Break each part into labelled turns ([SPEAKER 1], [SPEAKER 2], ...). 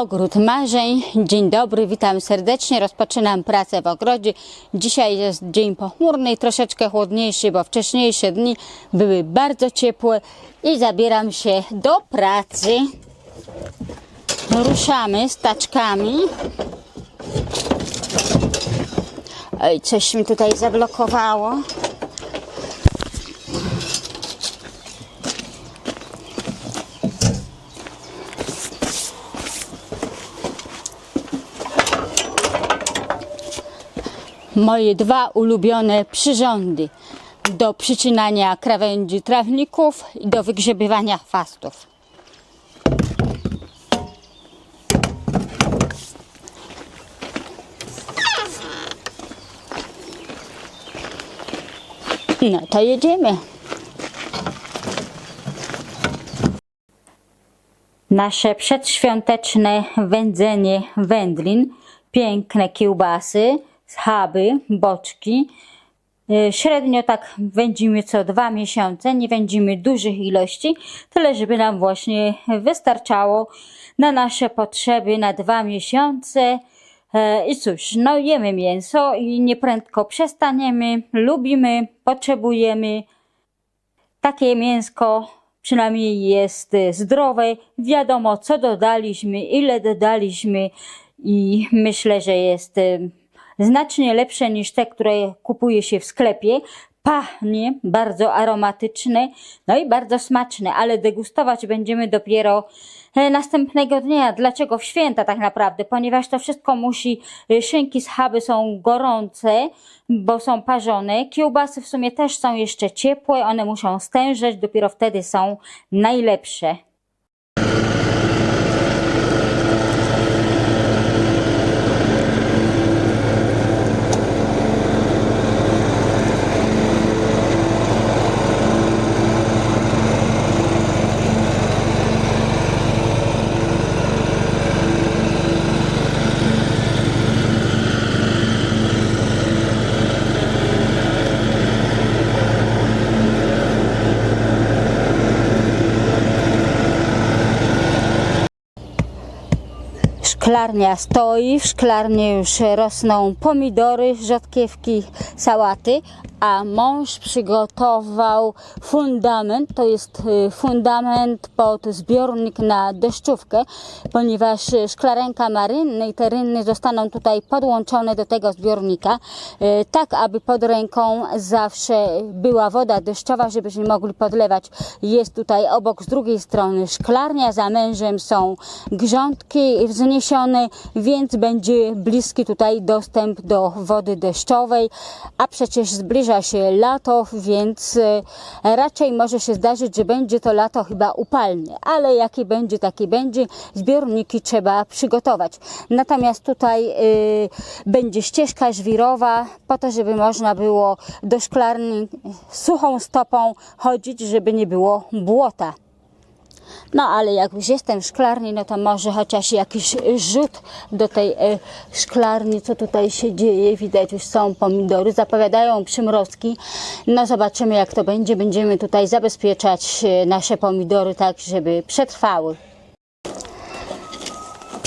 [SPEAKER 1] Ogród Marzeń. Dzień dobry, witam serdecznie. Rozpoczynam pracę w ogrodzie. Dzisiaj jest dzień pochmurny, troszeczkę chłodniejszy, bo wcześniejsze dni były bardzo ciepłe i zabieram się do pracy. Ruszamy z taczkami. Oj, coś mi tutaj zablokowało. Moje dwa ulubione przyrządy do przycinania krawędzi trawników i do wygrzebywania chwastów. No to jedziemy. Nasze przedświąteczne wędzenie wędlin, piękne kiełbasy, schaby, boczki. Y, Średnio tak wędzimy co dwa miesiące, nie wędzimy dużych ilości, tyle żeby nam właśnie wystarczało na nasze potrzeby na dwa miesiące. E, I cóż, no jemy mięso i nieprędko przestaniemy, lubimy, potrzebujemy. Takie mięsko przynajmniej jest y, zdrowe, wiadomo co dodaliśmy, ile dodaliśmy i myślę, że jest znacznie lepsze niż te, które kupuje się w sklepie. Pachnie, bardzo aromatyczne, no i bardzo smaczne, ale degustować będziemy dopiero e, następnego dnia. Dlaczego w święta tak naprawdę? Ponieważ to wszystko musi, e, szynki, schaby są gorące, bo są parzone. Kiełbasy w sumie też są jeszcze ciepłe, one muszą stężeć, dopiero wtedy są najlepsze. Szklarnia stoi, w szklarni już rosną pomidory, rzodkiewki, sałaty, a mąż przygotował fundament, to jest y, fundament pod zbiornik na deszczówkę, ponieważ szklarenka ma rynny i te rynny zostaną tutaj podłączone do tego zbiornika, y, tak aby pod ręką zawsze była woda deszczowa, żebyśmy mogli podlewać. Jest tutaj obok z drugiej strony szklarnia, za mężem są grządki wzniesione, więc będzie bliski tutaj dostęp do wody deszczowej, a przecież zbliża się lato, więc e, raczej może się zdarzyć, że będzie to lato chyba upalne, ale jakie będzie, takie będzie. Zbiorniki trzeba przygotować. Natomiast tutaj y, będzie ścieżka żwirowa, po to, żeby można było do szklarni suchą stopą chodzić, żeby nie było błota. No ale jak już jestem w szklarni, no to może chociaż jakiś rzut do tej e, szklarni, co tutaj się dzieje. Widać już są pomidory, zapowiadają przymrozki. No zobaczymy jak to będzie. Będziemy tutaj zabezpieczać e, nasze pomidory tak, żeby przetrwały.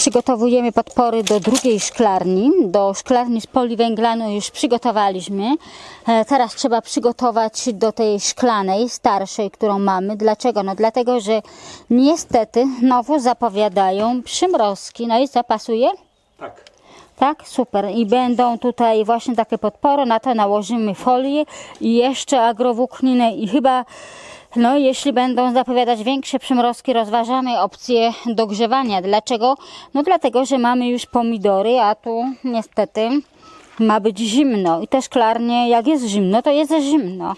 [SPEAKER 1] Przygotowujemy podpory do drugiej szklarni. Do szklarni z poliwęglanu już przygotowaliśmy. E, Teraz trzeba przygotować do tej szklanej, starszej, którą mamy. Dlaczego? No dlatego, że niestety znowu zapowiadają przymrozki. No i zapasuje?
[SPEAKER 2] Tak.
[SPEAKER 1] Tak, super. I będą tutaj właśnie takie podpory, na to nałożymy folię i jeszcze agrowłókninę i chyba, no jeśli będą zapowiadać większe przymrozki, rozważamy opcję dogrzewania. Dlaczego? No dlatego, że mamy już pomidory, a tu niestety ma być zimno i te szklarnie, jak jest zimno, to jest zimno.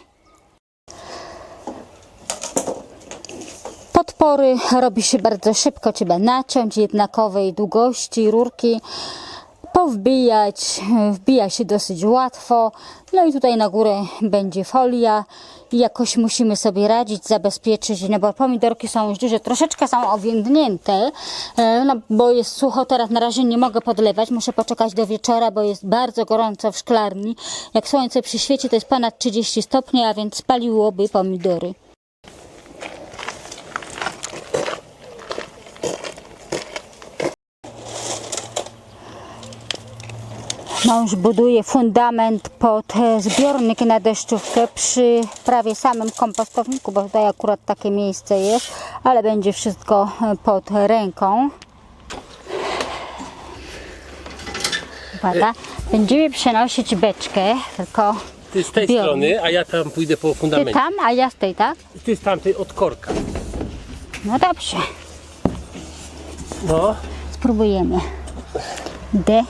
[SPEAKER 1] Podpory robi się bardzo szybko, trzeba naciąć jednakowej długości rurki, powbijać, wbija się dosyć łatwo. No i tutaj na górę będzie folia. I Jakoś musimy sobie radzić, zabezpieczyć, no bo pomidorki są już duże, troszeczkę są owiędnięte, e, no bo jest sucho, teraz na razie nie mogę podlewać, muszę poczekać do wieczora, bo jest bardzo gorąco w szklarni. Jak słońce przyświeci, to jest ponad 30 stopni, a więc spaliłoby pomidory. Mąż buduje fundament pod e, zbiornik na deszczówkę przy prawie samym kompostowniku, bo tutaj akurat takie miejsce jest, ale będzie wszystko e, pod ręką. Uwaga, będziemy przenosić beczkę, tylko
[SPEAKER 2] Ty z tej
[SPEAKER 1] zbiornik.
[SPEAKER 2] strony, a ja tam pójdę po
[SPEAKER 1] Ty
[SPEAKER 2] fundamencie.
[SPEAKER 1] tam, a ja z tej, tak?
[SPEAKER 2] Ty z tamtej od korka.
[SPEAKER 1] No dobrze,
[SPEAKER 2] No,
[SPEAKER 1] spróbujemy. D.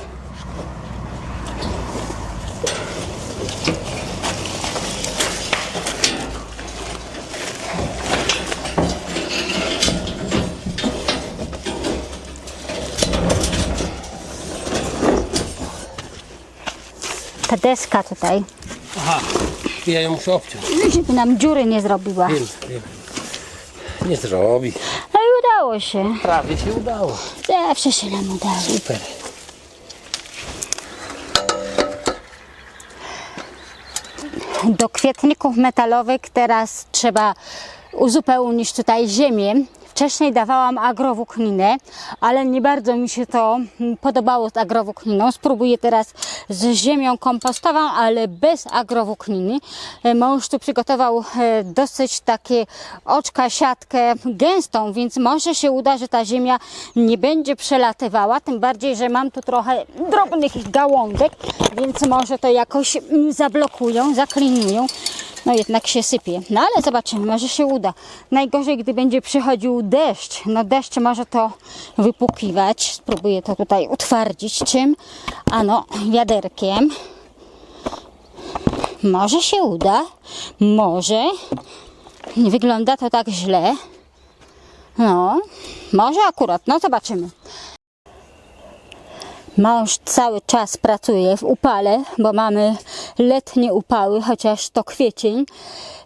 [SPEAKER 1] deska tutaj,
[SPEAKER 2] aha. Ja ją muszę obciąć.
[SPEAKER 1] żeby nam dziury nie zrobiła.
[SPEAKER 2] Wiem, wiem. Nie zrobi.
[SPEAKER 1] No i udało się.
[SPEAKER 2] Prawie się udało.
[SPEAKER 1] Zawsze się nam udało.
[SPEAKER 2] Super.
[SPEAKER 1] Do kwietników metalowych teraz trzeba uzupełnić tutaj ziemię. Wcześniej dawałam agrowłókninę, ale nie bardzo mi się to mm, podobało z agrowłókniną. Spróbuję teraz z ziemią kompostową, ale bez agrowłókniny. E, Mąż tu przygotował e, dosyć takie oczka, siatkę gęstą, więc może się uda, że ta ziemia nie będzie przelatywała. Tym bardziej, że mam tu trochę drobnych gałązek, więc może to jakoś mm, zablokują, zaklinują. No jednak się sypie. No ale zobaczymy, może się uda. Najgorzej, gdy będzie przychodził deszcz. No deszcz może to wypukiwać. Spróbuję to tutaj utwardzić czym? Ano, wiaderkiem. Może się uda. Może. Nie wygląda to tak źle. No, może akurat. No zobaczymy. Mąż cały czas pracuje w upale, bo mamy letnie upały, chociaż to kwiecień.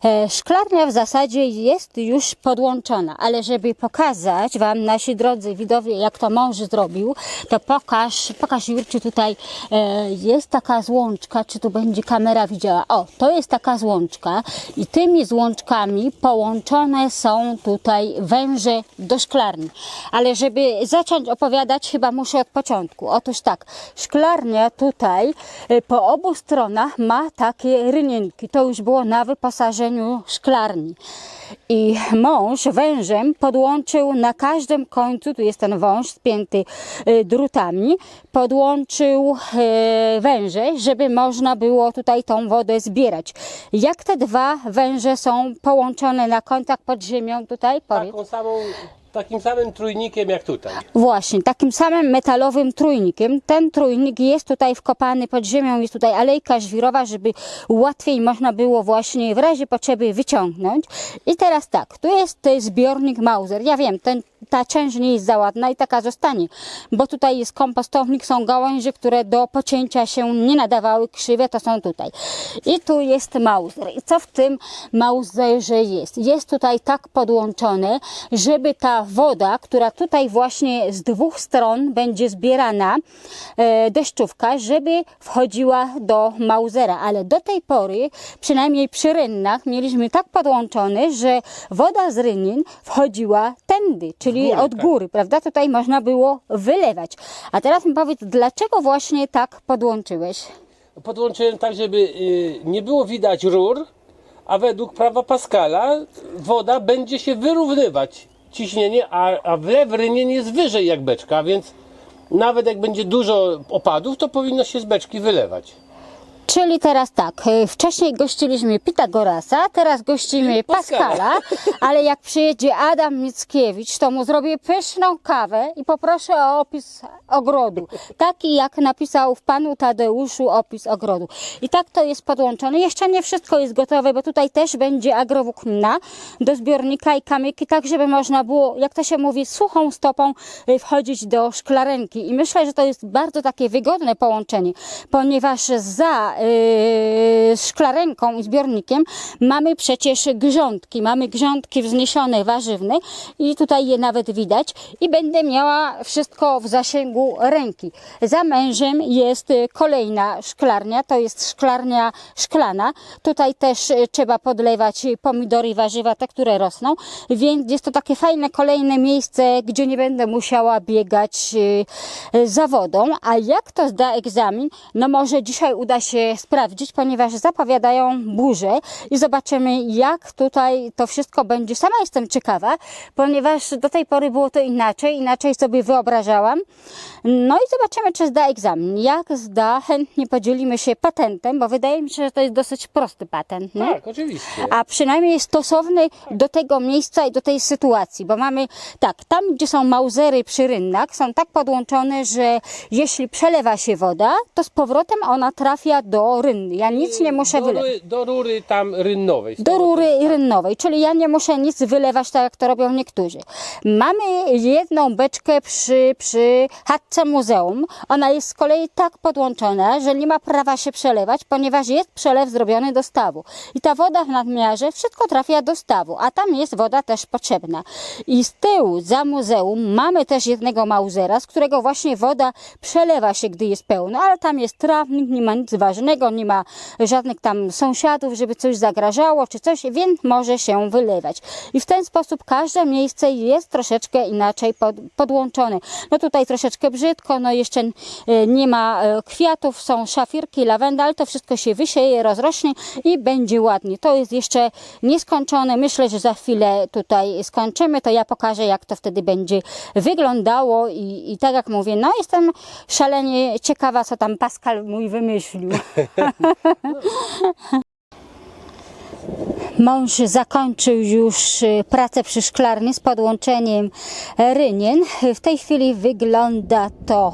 [SPEAKER 1] E, Szklarnia w zasadzie jest już podłączona, ale żeby pokazać Wam, nasi drodzy widowie, jak to mąż zrobił, to pokaż, pokaż Jurciu, tutaj e, jest taka złączka, czy tu będzie kamera widziała. O, to jest taka złączka i tymi złączkami połączone są tutaj węże do szklarni. Ale żeby zacząć opowiadać, chyba muszę od początku. Otóż tak, szklarnia tutaj e, po obu stronach ma takie rynienki. To już było na wyposażeniu szklarni. I mąż wężem podłączył na każdym końcu, tu jest ten wąż spięty e, drutami, podłączył e, węże, żeby można było tutaj tą wodę zbierać. Jak te dwa węże są połączone na końcach pod ziemią tutaj? Powiedz.
[SPEAKER 2] Taką samą, takim samym trójnikiem jak tutaj.
[SPEAKER 1] Właśnie, takim samym metalowym trójnikiem. Ten trójnik jest tutaj wkopany pod ziemią, jest tutaj alejka żwirowa, żeby łatwiej można było właśnie w razie potrzeby wyciągnąć. I teraz tak, tu jest zbiornik Mauser. Ja wiem, ten, ta część nie jest za ładna i taka zostanie, bo tutaj jest kompostownik, są gałęzie, które do pocięcia się nie nadawały, krzywe, to są tutaj. I tu jest Mauser. I co w tym Mauserze jest? Jest tutaj tak podłączone, żeby ta woda, która tutaj właśnie z dwóch stron będzie zbierana, e, deszczówka, żeby wchodziła do Mausera. Ale do tej pory, przynajmniej przy rynnach, mieliśmy tak podłączone, że woda z rynnin wchodziła tędy, czyli
[SPEAKER 2] góry,
[SPEAKER 1] od
[SPEAKER 2] tak.
[SPEAKER 1] góry, prawda? Tutaj można było wylewać. A teraz mi powiedz, dlaczego właśnie tak podłączyłeś?
[SPEAKER 2] Podłączyłem tak, żeby y, nie było widać rur, a według prawa Pascala woda będzie się wyrównywać ciśnienie, a, a wlew rynien jest wyżej jak beczka, więc nawet jak będzie dużo opadów, to powinno się z beczki wylewać.
[SPEAKER 1] Czyli teraz tak, y, wcześniej gościliśmy Pitagorasa, teraz gościmy
[SPEAKER 2] Pascala.
[SPEAKER 1] Ale jak przyjedzie Adam Mickiewicz, to mu zrobię pyszną kawę i poproszę o opis ogrodu. Taki jak napisał w panu Tadeuszu opis ogrodu. I tak to jest podłączone. Jeszcze nie wszystko jest gotowe, bo tutaj też będzie agrowłóknina do zbiornika i kamyki, tak żeby można było, jak to się mówi, suchą stopą y, wchodzić do szklarenki. I myślę, że to jest bardzo takie wygodne połączenie, ponieważ za szklarenką i zbiornikiem mamy przecież grządki. Mamy grządki wzniesione, warzywne i tutaj je nawet widać i będę miała wszystko w zasięgu ręki. Za mężem jest y, kolejna szklarnia, to jest szklarnia szklana. Tutaj też y, trzeba podlewać y, pomidory warzywa, te, które rosną, więc jest to takie fajne kolejne miejsce, gdzie nie będę musiała biegać y, y, za wodą. A jak to zda egzamin? No może dzisiaj uda się sprawdzić, ponieważ zapowiadają burzę i zobaczymy, jak tutaj to wszystko będzie. Sama jestem ciekawa, ponieważ do tej pory było to inaczej, inaczej sobie wyobrażałam. No i zobaczymy, czy zda egzamin. Jak zda, chętnie podzielimy się patentem, bo wydaje mi się, że to jest dosyć prosty patent. Nie?
[SPEAKER 2] Tak, oczywiście.
[SPEAKER 1] a przynajmniej stosowny do tego miejsca i do tej sytuacji, bo mamy tak, tam gdzie są mauzery przy rynnach, są tak podłączone, że jeśli przelewa się woda, to z powrotem ona trafia do rynny. Ja nic nie muszę
[SPEAKER 2] do,
[SPEAKER 1] wylewać.
[SPEAKER 2] do rury tam rynnowej.
[SPEAKER 1] Do rury rynnowej, czyli ja nie muszę nic wylewać tak jak to robią niektórzy. Mamy jedną beczkę przy, przy chatce muzeum. Ona jest z kolei tak podłączona, że nie ma prawa się przelewać, ponieważ jest przelew zrobiony do stawu. I ta woda w nadmiarze wszystko trafia do stawu, a tam jest woda też potrzebna. I z tyłu, za muzeum, mamy też jednego mauzera, z którego właśnie woda przelewa się, gdy jest pełna, ale tam jest trawnik, nie ma nic ważnego, nie ma żadnych tam sąsiadów, żeby coś zagrażało czy coś, więc może się wylewać. I w ten sposób każde miejsce jest troszeczkę inaczej pod, podłączone. No tutaj troszeczkę brzydko, no jeszcze e, nie ma e, kwiatów, są szafirki, lawenda, ale to wszystko się wysieje, rozrośnie i będzie ładnie. To jest jeszcze nieskończone. Myślę, że za chwilę tutaj skończymy, to ja pokażę, jak to wtedy będzie wyglądało i, i tak jak mówię, no jestem szalenie ciekawa, co tam Pascal mój wymyślił. Mąż zakończył już y, pracę przy szklarni z podłączeniem rynien. W tej chwili wygląda to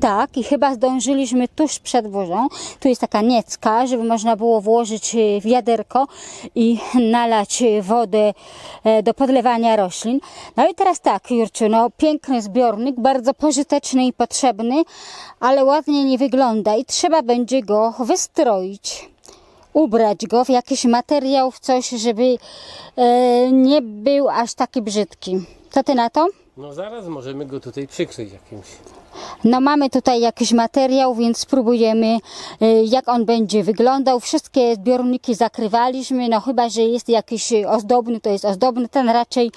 [SPEAKER 1] tak i chyba zdążyliśmy tuż przed burzą. Tu jest taka niecka, żeby można było włożyć y, wiaderko i nalać wodę e, do podlewania roślin. No i teraz tak, Jurciu, no piękny zbiornik, bardzo pożyteczny i potrzebny, ale ładnie nie wygląda i trzeba będzie go wystroić ubrać go w jakiś materiał, w coś, żeby e, nie był aż taki brzydki. Co ty na to?
[SPEAKER 2] No zaraz możemy go tutaj przykryć jakimś.
[SPEAKER 1] No mamy tutaj jakiś materiał, więc spróbujemy e, jak on będzie wyglądał. Wszystkie zbiorniki zakrywaliśmy, no chyba, że jest jakiś ozdobny, to jest ozdobny. Ten raczej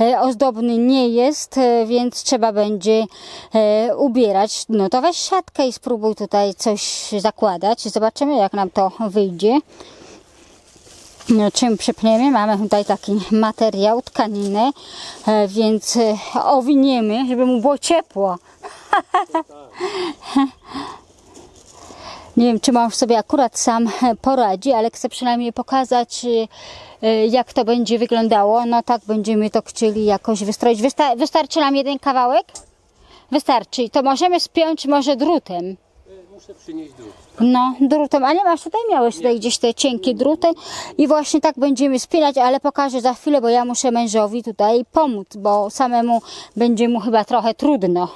[SPEAKER 1] e, ozdobny nie jest, e, więc trzeba będzie e, ubierać. No to weź siatkę i spróbuj tutaj coś zakładać. Zobaczymy jak nam to wyjdzie. No, czym przypniemy? Mamy tutaj taki materiał, tkaninę, e, więc e, owiniemy, żeby mu było ciepło. Nie wiem, czy mąż sobie akurat sam e, poradzi, ale chcę przynajmniej pokazać, jak to będzie wyglądało. No tak, będziemy to chcieli jakoś wystroić. Wysta- wystarczy nam jeden kawałek? Wystarczy. To możemy spiąć może drutem.
[SPEAKER 2] Muszę przynieść drut.
[SPEAKER 1] No, drutem, a nie masz tutaj, miałeś tutaj gdzieś te cienkie druty i właśnie tak będziemy spinać, ale pokażę za chwilę, bo ja muszę mężowi tutaj pomóc, bo samemu będzie mu chyba trochę trudno.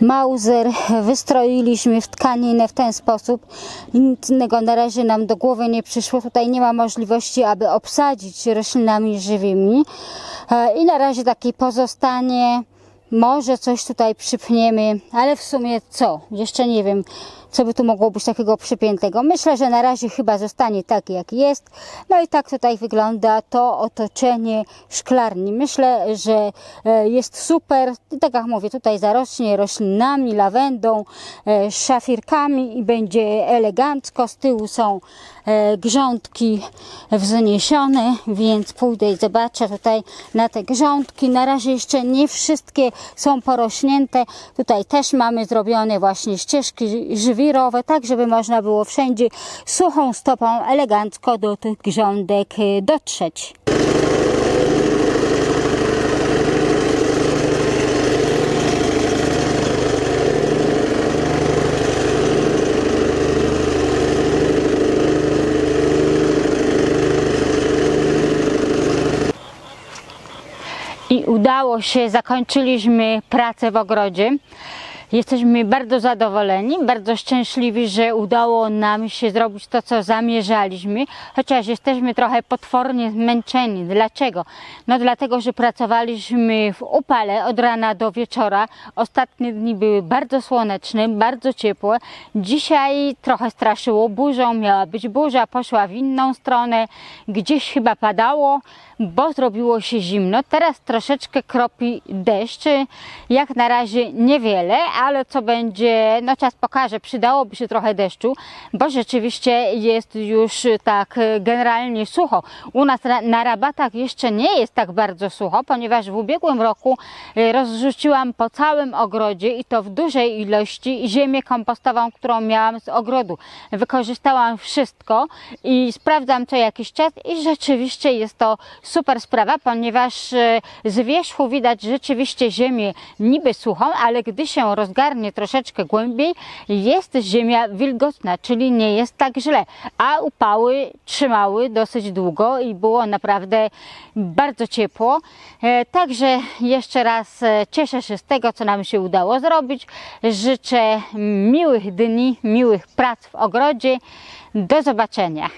[SPEAKER 1] Mauser wystroiliśmy w tkaninę w ten sposób. Nic innego na razie nam do głowy nie przyszło. Tutaj nie ma możliwości, aby obsadzić roślinami żywymi. E, I na razie taki pozostanie. Może coś tutaj przypniemy, ale w sumie co? Jeszcze nie wiem, co by tu mogło być takiego przypiętego. Myślę, że na razie chyba zostanie tak, jak jest. No i tak tutaj wygląda to otoczenie szklarni. Myślę, że e, jest super. Tak jak mówię, tutaj zarośnie roślinami, lawendą, e, szafirkami i będzie elegancko. Z tyłu są e, grządki wzniesione, więc pójdę i zobaczę tutaj na te grządki. Na razie jeszcze nie wszystkie są porośnięte. Tutaj też mamy zrobione właśnie ścieżki żwirowe, tak żeby można było wszędzie suchą stopą elegancko do tych grządek e, dotrzeć. I udało się, zakończyliśmy pracę w ogrodzie. Jesteśmy bardzo zadowoleni, bardzo szczęśliwi, że udało nam się zrobić to, co zamierzaliśmy, chociaż jesteśmy trochę potwornie zmęczeni. Dlaczego? No dlatego, że pracowaliśmy w upale od rana do wieczora. Ostatnie dni były bardzo słoneczne, bardzo ciepłe. Dzisiaj trochę straszyło burzą, miała być burza, poszła w inną stronę, gdzieś chyba padało, bo zrobiło się zimno. Teraz troszeczkę kropi deszcz, jak na razie niewiele, ale co będzie, no czas pokaże, przydałoby się trochę deszczu, bo rzeczywiście jest już tak generalnie sucho. U nas na, rabatach jeszcze nie jest tak bardzo sucho, ponieważ w ubiegłym roku e, rozrzuciłam po całym ogrodzie i to w dużej ilości ziemię kompostową, którą miałam z ogrodu. Wykorzystałam wszystko i sprawdzam co jakiś czas i rzeczywiście jest to super sprawa, ponieważ e, z wierzchu widać rzeczywiście ziemię niby suchą, ale gdy się rozgarnie troszeczkę głębiej, jest ziemia wilgotna, czyli nie jest tak źle. A upały trzymały dosyć długo i było naprawdę bardzo ciepło. E, Także jeszcze raz e, cieszę się z tego, co nam się udało zrobić. Życzę miłych dni, miłych prac w ogrodzie. Do zobaczenia.